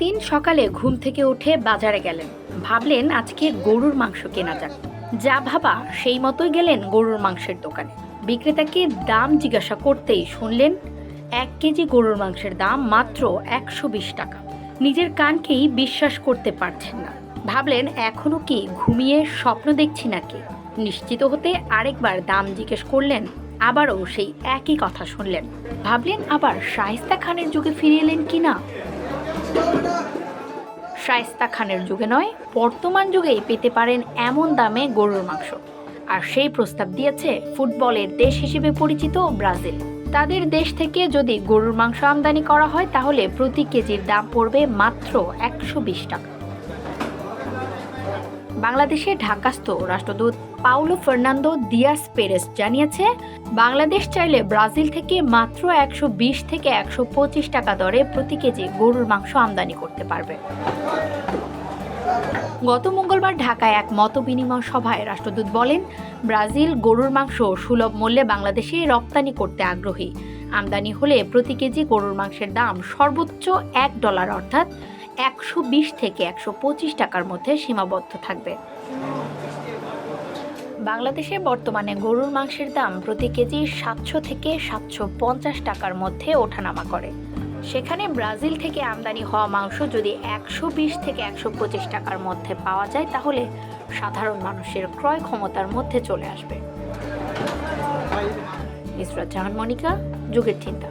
একদিন সকালে ঘুম থেকে উঠে বাজারে গেলেন। ভাবলেন আজকে গরুর মাংস কেনা যাক। যা ভাবা সেই মতোই গেলেন গরুর মাংসের দোকানে। বিক্রেতাকে দাম জিজ্ঞাসা করতেই শুনলেন, এক কেজি গরুর মাংসের দাম মাত্র একশো বিশ টাকা। নিজের কানকেই বিশ্বাস করতে পারছেন না। ভাবলেন, এখনও কি ঘুমিয়ে স্বপ্ন দেখছি নাকি? নিশ্চিত হতে আরেকবার দাম জিজ্ঞেস করলেন, আবারও সেই একই কথা শুনলেন। ভাবলেন, আবার শায়েস্তা খানের যুগে ফিরে এলেন কি না? শায়েস্তা খানের যুগে নয়, বর্তমান যুগেই পেতে পারেন এমন দামে গরুর মাংস। আর সেই প্রস্তাব দিয়েছে ফুটবলের দেশ হিসেবে পরিচিত ব্রাজিল। তাদের দেশ থেকে যদি গরুর মাংস আমদানি করা হয়, তাহলে প্রতি কেজির দাম পড়বে মাত্র একশো বিশ টাকা। বাংলাদেশে ঢাকাস্থ রাষ্ট্রদূত পাউলো ফার্নান্দো দিয়াস পেরেস জানিয়েছে, বাংলাদেশ চাইলে ব্রাজিল থেকে মাত্র একশো বিশ থেকে একশো পঁচিশ টাকা দরে প্রতি কেজি গরুর মাংস আমদানি করতে পারবে। গত মঙ্গলবার ঢাকায় এক মত বিনিময় সভায় রাষ্ট্রদূত বলেন, ব্রাজিল গরুর মাংস সুলভ মূল্যে বাংলাদেশে রপ্তানি করতে আগ্রহী। আমদানি হলে প্রতি কেজি গরুর মাংসের দাম সর্বোচ্চ এক ডলার, অর্থাৎ একশো বিশ থেকে একশো পঁচিশ টাকার মধ্যে সীমাবদ্ধ থাকবে। বাংলাদেশে বর্তমানে গরুর মাংসের দাম প্রতি কেজি সাতশো থেকে সাতশো পঞ্চাশ টাকার মধ্যে ওঠানামা করে। সেখানে ব্রাজিল থেকে আমদানি হওয়া মাংস যদি একশো বিশ থেকে একশো পঁচিশ টাকার মধ্যে পাওয়া যায়, তাহলে সাধারণ মানুষের ক্রয় ক্ষমতার মধ্যে চলে আসবে। ইসরাত জাহান, মনিকা, যুগের চিন্তা।